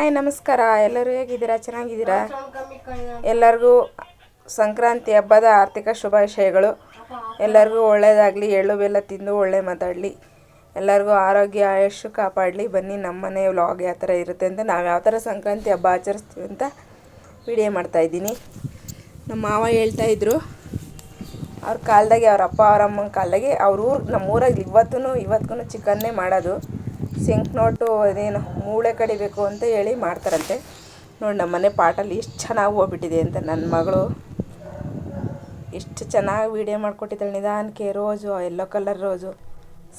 Hi ನಮಸ್ಕಾರ. ಎಲ್ಲರೂ ಹೇಗಿದ್ದೀರಾ? ಚೆನ್ನಾಗಿದ್ದೀರಾ? ಎಲ್ಲರಿಗೂ ಸಂಕ್ರಾಂತಿ ಹಬ್ಬದ ಆರ್ಥಿಕ ಶುಭಾಶಯಗಳು ಎಲ್ಲರಿಗೂ ಒಳ್ಳೆಯದಾಗಲಿ ಎಳ್ಳು ಬೆಲ್ಲ ತಿಂದು ಒಳ್ಳೆ ಮಾತಾಡಲಿ. ಎಲ್ಲರಿಗೂ ಆರೋಗ್ಯ ಆಯುಷ್ ಕಾಪಾಡಲಿ. ಬನ್ನಿ ನಮ್ಮನೆ ವ್ಲಾಗ್ ಯಾವ ಥರ ಇರುತ್ತೆ ಅಂತ ನಾವು ಯಾವ ಥರ ಸಂಕ್ರಾಂತಿ ಹಬ್ಬ ಆಚರಿಸ್ತೀವಿ ಅಂತ ವಿಡಿಯೋ ಮಾಡ್ತಾಯಿದ್ದೀನಿ ನಮ್ಮ ಮಾವ ಹೇಳ್ತಾ ಇದ್ರು ಅವ್ರ ಕಾಲದಾಗೆ ಅವ್ರ ಅಪ್ಪ ಅವ್ರ ಅಮ್ಮನ ಕಾಲದಾಗೆ ಅವ್ರ ಊರು ನಮ್ಮ ಊರಾಗ ಇವತ್ತೂ ಇವತ್ತಿಗೂ ಚಿಕನ್ನೇ ಮಾಡೋದು. ಸಿಂಕ್ ನೋಟು ಅದೇನು ಮೂಳೆ ಕಡಿಬೇಕು ಅಂತ ಹೇಳಿ ಮಾಡ್ತಾರಂತೆ. ನೋಡಿ ನಮ್ಮ ಮನೆ ಪಾಟಲ್ಲಿ ಇಷ್ಟು ಚೆನ್ನಾಗಿ ಹೋಗ್ಬಿಟ್ಟಿದೆ ಅಂತ ನನ್ನ ಮಗಳು. ಎಷ್ಟು ಚೆನ್ನಾಗಿ ವೀಡಿಯೋ ಮಾಡಿಕೊಟ್ಟಿದ್ದಾಳೆ. ನಿಧಾನಕ್ಕೆ ರೋಜು ಎಲ್ಲೋ ಕಲರ್ ರೋಜು.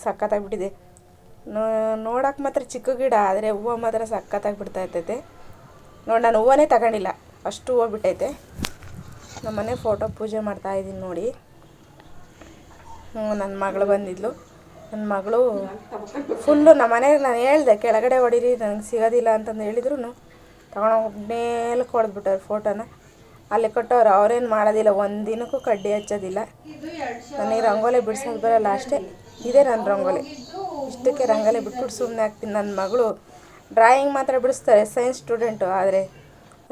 ಸಖತ್ತಾಗ್ಬಿಟ್ಟಿದೆ. ನೋಡೋಕೆ ಮಾತ್ರ ಚಿಕ್ಕ ಗಿಡ, ಆದರೆ ಹೂವು ಮಾತ್ರ ಸಖತ್ತಾಗಿ ಬಿಡ್ತಾ ಇರ್ತೈತೆ. ನೋಡಿ ನಾನು ಹೂವನೇ ತಗೊಂಡಿಲ್ಲ, ಅಷ್ಟು ಹೂವು ಬಿಟ್ಟೈತೆ ನಮ್ಮನೆ ಫೋಟೋ ಪೂಜೆ ಮಾಡ್ತಾಯಿದ್ದೀನಿ ನೋಡಿ. ಹ್ಞೂ ನನ್ನ ಮಗಳು ಬಂದಿದ್ಲು. ನನ್ನ ಮಗಳು ಫುಲ್ಲು ನಮ್ಮ ಮನೆಗೆ ನಾನು ಹೇಳ್ದೆ, ಕೆಳಗಡೆ ಹೊಡೀರಿ ನನಗೆ ಸಿಗೋದಿಲ್ಲ ಅಂತಂದು ಹೇಳಿದ್ರು ತಗೊಂಡೋಗಿ ಮೇಲೆ ಹೊಡೆದ್ಬಿಟ್ಟವ್ರು ಫೋಟೋನ. ಅಲ್ಲಿ ಕೊಟ್ಟವ್ರು, ಅವ್ರೇನು ಮಾಡೋದಿಲ್ಲ, ಒಂದು ದಿನಕ್ಕೂ ಕಡ್ಡಿ ಹಚ್ಚೋದಿಲ್ಲ. ನನಗೆ ರಂಗೋಲಿ ಬಿಡ್ಸೋದು ಬರಲ್ಲ ಅಷ್ಟೇ, ಇದೇ ನನ್ನ ರಂಗೋಲಿ. ಇಷ್ಟಕ್ಕೆ ರಂಗೋಲಿ ಬಿಟ್ಬಿಟ್ಟು ಸುಮ್ಮನೆ ಹಾಕ್ತೀನಿ. ನನ್ನ ಮಗಳು ಡ್ರಾಯಿಂಗ್ ಮಾತ್ರ ಬಿಡಿಸ್ತಾರೆ ಸೈನ್ಸ್ ಸ್ಟೂಡೆಂಟು ಆದರೆ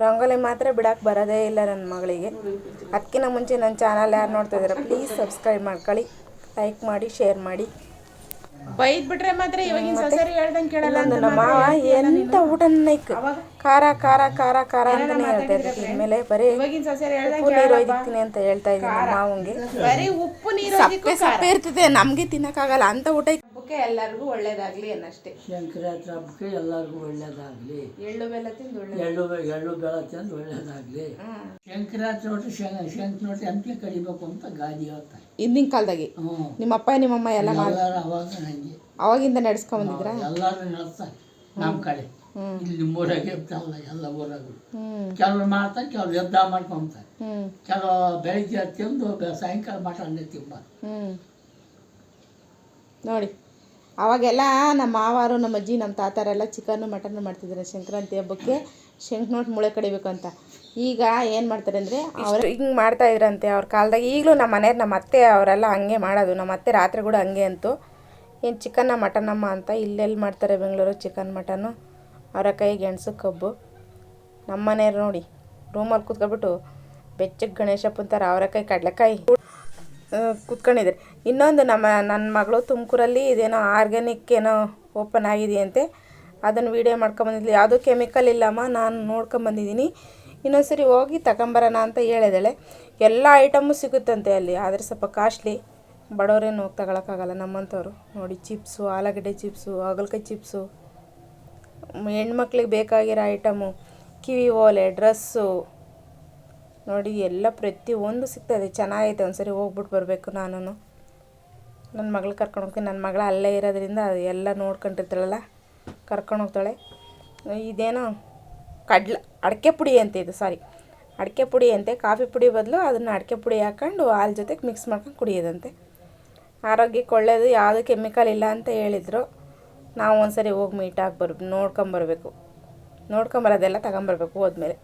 ರಂಗೋಲಿ ಮಾತ್ರ ಬಿಡಕ್ಕೆ ಬರೋದೇ ಇಲ್ಲ ನನ್ನ ಮಗಳಿಗೆ. ಅದಕ್ಕಿಂತ ಮುಂಚೆ ನನ್ನ ಚಾನಲ್ ಯಾರು ನೋಡ್ತಾ ಇದ್ದೀರಾ ಪ್ಲೀಸ್ ಸಬ್ಸ್ಕ್ರೈಬ್ ಮಾಡ್ಕೊಳ್ಳಿ ಲೈಕ್ ಮಾಡಿ ಶೇರ್ ಮಾಡಿ. ಬೈದ್ ಬಿಟ್ರೆ ಮಾತ್ರ ಇವಾಗಿನ ಸೊಸೆರು ಹೇಳ್ದಂಗೆ ಕೇಳಲ್ಲ ಅಂತ ನಮ್ಮ ಮಾವ ಎಂತ ಊಟ ನೈಕ್ ಖಾರ ಖಾರ ಖಾರ ಖಾರ ಅಂತಾನೆ ಹೇಳ್ತಾ ಇರ್ತೀನಿ ಇನ್ಮೇಲೆ ಬರೀ ಇವಾಗಿನ ಸೊಸೆರು ಹೇಳ್ದಂಗೆ ಉಪ್ಪು ನೀರು ಒಯ್ದಿಕ್ತೀನಿ ಅಂತ ಹೇಳ್ತಾ ಇದ್ದೀನಿ ನಮ್ಮ ಮಾವಂಗೆ. ಬರೀ ಉಪ್ಪು ನೀರು ಸಪ್ಪೆ ಸಪ್ಪೆ ಇರ್ತದೆ ನಮಗೆ ತಿನ್ನಕ್ಕಾಗಲ್ಲ. ಅಂತ ಊಟ ಹಬ್ಬಕ್ಕೆ ಎಲ್ಲರಿಗೂ ಒಳ್ಳೇದಾಗ್ಲಿ ಅನ್ನಷ್ಟೇ. ಸಂಕ್ರಾಂತಿ ಹಬ್ಬಕ್ಕೆ ಎಲ್ಲರಿಗೂ ಒಳ್ಳೇದಾಗ್ಲಿ. ಎಳ್ಳು ಬೆಲ್ಲ ತಿಂದು ಒಳ್ಳೆ ಎಳ್ಳು ಎಳ್ಳು ಬೆಲ್ಲ ತಿಂದು ಒಳ್ಳೇದಾಗ್ಲಿ. ಸಂಕ್ರಾಂತಿ ನೋಟ್ರಿ ಶಂಕ ಶಂಕ್ ನೋಟಿ ಅಂತ್ಯ ಕಡಿಬೇಕು ಅಂತ ಗಾದಿ ಹೇಳ್ತಾರೆ ಹಿಂದಿನ ಕಾಲದಾಗೆ. ನಿಮ್ಮ ಅಪ್ಪ ನಿಮ್ಮಮ್ಮ ಎಲ್ಲ ಮಾಡಿ ಅವಾಗ ನಂಗೆ ಅವಾಗಿಂದ ನಡೆಸ್ಕೊಂಬಂದಿದ್ರಾ ಎಲ್ಲರೂ ನಡೆಸ್ತಾರೆ ನಮ್ಮ ಕಡೆ. ಇಲ್ಲಿ ಊರಾಗೆ ಇರ್ತಾವಲ್ಲ ಎಲ್ಲ ಊರಾಗೂ. ಕೆಲವ್ರು ಮಾಡ್ತಾರೆ ಕೆಲವ್ರು ಯುದ್ಧ ಮಾಡ್ಕೊಂತಾರೆ. ಕೆಲವು ಬೆಳಿಗ್ಗೆ ತಿಂದು ಸಾಯಂಕಾಲ ಮಟನ್ ತಿಂಬ ನೋಡಿ. ಅವಾಗೆಲ್ಲ ನಮ್ಮ ಮಾವಾರು ನಮ್ಮ ಅಜ್ಜಿ ನಮ್ಮ ತಾತಾರೆಲ್ಲ ಚಿಕನ್ನು ಮಟನ್ನು ಮಾಡ್ತಿದ್ದಾರೆ ಸಂಕ್ರಾಂತಿ ಹಬ್ಬಕ್ಕೆ. ಶಂಕ್ನೋಟ್ ಮುಳೆ ಕಡಿಬೇಕು ಅಂತ. ಈಗ ಏನು ಮಾಡ್ತಾರೆ ಅಂದರೆ ಅವ್ರು ಹಿಂಗೆ ಮಾಡ್ತಾ ಇದ್ರಂತೆ ಅವ್ರ ಕಾಲದಾಗ. ಈಗಲೂ ನಮ್ಮ ಮನೆಯವ್ರು ನಮ್ಮ ಅತ್ತೆ ಅವರೆಲ್ಲ ಹಂಗೆ ಮಾಡೋದು. ನಮ್ಮ ಅತ್ತೆ ರಾತ್ರಿ ಕೂಡ ಹಂಗೆ ಅಂತು. ಏನು ಚಿಕನ್ನ ಮಟನಮ್ಮ ಅಂತ ಇಲ್ಲೆಲ್ಲಿ ಮಾಡ್ತಾರೆ ಬೆಂಗಳೂರು ಚಿಕನ್ ಮಟನ್ನು ಅವರೆಕಾಯಿ ಗೆಣಸು ಕಬ್ಬು. ನಮ್ಮ ಮನೆಯವ್ರು ನೋಡಿ ರೂಮಲ್ಲಿ ಕೂತ್ಕೊಬಿಟ್ಟು ಬೆಚ್ಚಗೆ ಗಣೇಶಪ್ಪ ಅಂತಾರೆ. ಅವರೆಕಾಯಿ ಕಡಲೆಕಾಯಿ. ಕೂತ್ಕೊಂಡಿದ್ದಾರೆ ಇನ್ನೊಂದು ನಮ್ಮ ನನ್ನ ಮಗಳು ತುಮಕೂರಲ್ಲಿ ಇದೇನೋ ಆರ್ಗ್ಯಾನಿಕ್ ಏನೋ ಓಪನ್ ಆಗಿದೆಯಂತೆ ಅದನ್ನು ವೀಡಿಯೋ ಮಾಡ್ಕೊಂಬಂದಿದ್ಲು ಯಾವುದೂ ಕೆಮಿಕಲ್ ಇಲ್ಲಮ್ಮ, ನಾನು ನೋಡ್ಕೊಂಬಂದಿದ್ದೀನಿ ಇನ್ನೊಂದ್ಸರಿ ಹೋಗಿ ತಗೊಂಬರೋಣ ಅಂತ ಹೇಳಿದಳೆ. ಎಲ್ಲ ಐಟಮು ಸಿಗುತ್ತಂತೆ ಅಲ್ಲಿ. ಆದರೆ ಸ್ವಲ್ಪ ಕಾಸ್ಟ್ಲಿ ಬಡವರೇನು ಹೋಗಿ ತಗೊಳಕ್ಕಾಗಲ್ಲ. ನಮ್ಮಂಥವ್ರು. ನೋಡಿ ಚಿಪ್ಸು ಆಲೂಗಡ್ಡೆ ಚಿಪ್ಸು ಹಾಗಲಕಾಯಿ ಚಿಪ್ಸು ಹೆಣ್ಮಕ್ಳಿಗೆ ಬೇಕಾಗಿರೋ ಐಟಮು ಕಿವಿ ಓಲೆ ಡ್ರೆಸ್ಸು ನೋಡಿ, ಎಲ್ಲ ಪ್ರತಿಯೊಂದು ಸಿಗ್ತದೆ ಚೆನ್ನಾಗೈತೆ ಒಂದ್ಸರಿ ಹೋಗ್ಬಿಟ್ಟು ಬರಬೇಕು ನಾನು ನನ್ನ ಮಗಳು ಕರ್ಕೊಂಡು ಹೋಗ್ತೀನಿ. ನನ್ನ ಮಗಳು ಅಲ್ಲೇ ಇರೋದ್ರಿಂದ ಎಲ್ಲ ನೋಡ್ಕೊಂಡಿರ್ತಾಳಲ್ಲ, ಕರ್ಕೊಂಡು ಹೋಗ್ತಾಳೆ. ಇದೇನೋ ಕಡ್ಲ, ಅಡಿಕೆ ಪುಡಿ ಅಂತ ಇದು ಸಾರಿ ಅಡಿಕೆ ಪುಡಿ ಅಂತೆ. ಕಾಫಿ ಪುಡಿ ಬದಲು ಅದನ್ನು ಅಡಿಕೆ ಪುಡಿ ಹಾಕ್ಕೊಂಡು ಹಾಲು ಜೊತೆಗೆ ಮಿಕ್ಸ್ ಮಾಡ್ಕೊಂಡು ಕುಡಿಯೋದಂತೆ. ಆರೋಗ್ಯಕ್ಕೆ ಒಳ್ಳೆಯದು ಯಾವುದು ಕೆಮಿಕಲ್ ಇಲ್ಲ ಅಂತ ಹೇಳಿದರು. ನಾವು ಒಂದ್ಸರಿ ಹೋಗಿ ಮೀಟ್ ಆಗಿ ಬರ್, ನೋಡ್ಕೊಂಬರ್ಬೇಕು. ನೋಡ್ಕೊಂಬರೋದೆಲ್ಲ ತಗೊಂಬರ್ಬೇಕು ಹೋದ್ಮೇಲೆ.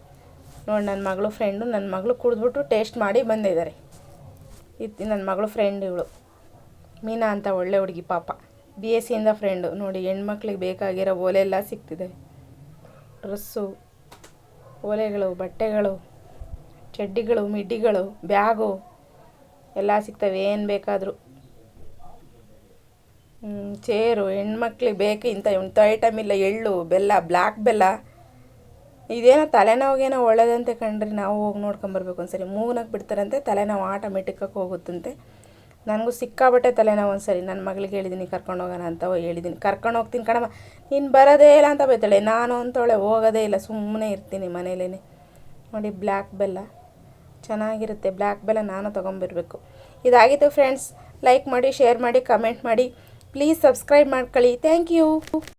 ನೋಡಿ ನನ್ನ ಮಗಳು ಫ್ರೆಂಡು ನನ್ನ ಮಗಳು ಕುಡಿದ್ಬಿಟ್ಟು ಟೇಸ್ಟ್ ಮಾಡಿ ಬಂದಿದ್ದಾರೆ ಇತ್ತು ನನ್ನ ಮಗಳು ಫ್ರೆಂಡ್ ಇವಳು. ಮೀನಾ ಅಂತ ಒಳ್ಳೆ ಹುಡುಗಿ ಪಾಪ. ಬಿ ಎಸ್ ಸಿಯಿಂದ ಫ್ರೆಂಡು ನೋಡಿ, ಹೆಣ್ಮಕ್ಳಿಗೆ ಬೇಕಾಗಿರೋ ಓಲೆ ಎಲ್ಲ ಸಿಗ್ತಿದೆ. ಡ್ರೆಸ್ಸು, ಓಲೆಗಳು, ಬಟ್ಟೆಗಳು, ಚಡ್ಡಿಗಳು, ಮಿಡ್ಡಿಗಳು, ಬ್ಯಾಗು ಎಲ್ಲ ಸಿಗ್ತವೆ. ಏನು ಬೇಕಾದರೂ. ಚೇರು, ಹೆಣ್ಮಕ್ಳಿಗೆ ಬೇಕು ಇಂಥ ಇಂಥ ಐಟಮ್ ಇಲ್ಲ, ಎಳ್ಳು, ಬೆಲ್ಲ ಬ್ಲ್ಯಾಕ್ ಬೆಲ್ಲ. ಇದೇನೋ ತಲೆನೋವಿಗೇನೋ ಒಳ್ಳೇದಂತೆ ಕಂಡ್ರಿ ನಾವು ಹೋಗಿ ನೋಡ್ಕೊಂಬರ್ಬೇಕು ಒಂದ್ಸರಿ. ಮೂಗ್ನಾಗ ಬಿಡ್ತಾರಂತೆ, ತಲೆನೋವು ಆಟೋಮೆಟಿಕ್ಕಾಗಿ ಹೋಗುತ್ತಂತೆ. ನನಗೂ ಸಿಕ್ಕಾಬಟ್ಟೆ ತಲೆನೋವು ಒಂದ್ಸರಿ. ನನ್ನ ಮಗಳಿಗೆ ಹೇಳಿದ್ದೀನಿ ಕರ್ಕೊಂಡು ಹೋಗೋಣ ಅಂತ ಹೇಳಿದ್ದೀನಿ ಕರ್ಕೊಂಡು ಹೋಗ್ತೀನಿ ಕಣಮ್ಮ. ನೀನು ಬರೋದೇ ಇಲ್ಲ ಅಂತ ಬೈತಾಳೆ. ನಾನು ಅಂತವಳೆ ಹೋಗೋದೇ ಇಲ್ಲ ಸುಮ್ಮನೆ ಇರ್ತೀನಿ ಮನೇಲೇ ನೋಡಿ, ಬ್ಲ್ಯಾಕ್ ಬೆಲ್ಲ. ಚೆನ್ನಾಗಿರುತ್ತೆ. ಬ್ಲ್ಯಾಕ್ ಬೆಲ್ಲ ನಾನು ತೊಗೊಂಬರ್ಬೇಕು. ಇದಾಗಿತ್ತು ಫ್ರೆಂಡ್ಸ್. ಲೈಕ್ ಮಾಡಿ, ಶೇರ್ ಮಾಡಿ, ಕಮೆಂಟ್ ಮಾಡಿ. ಪ್ಲೀಸ್ ಸಬ್ಸ್ಕ್ರೈಬ್ ಮಾಡ್ಕೊಳ್ಳಿ. Thank you.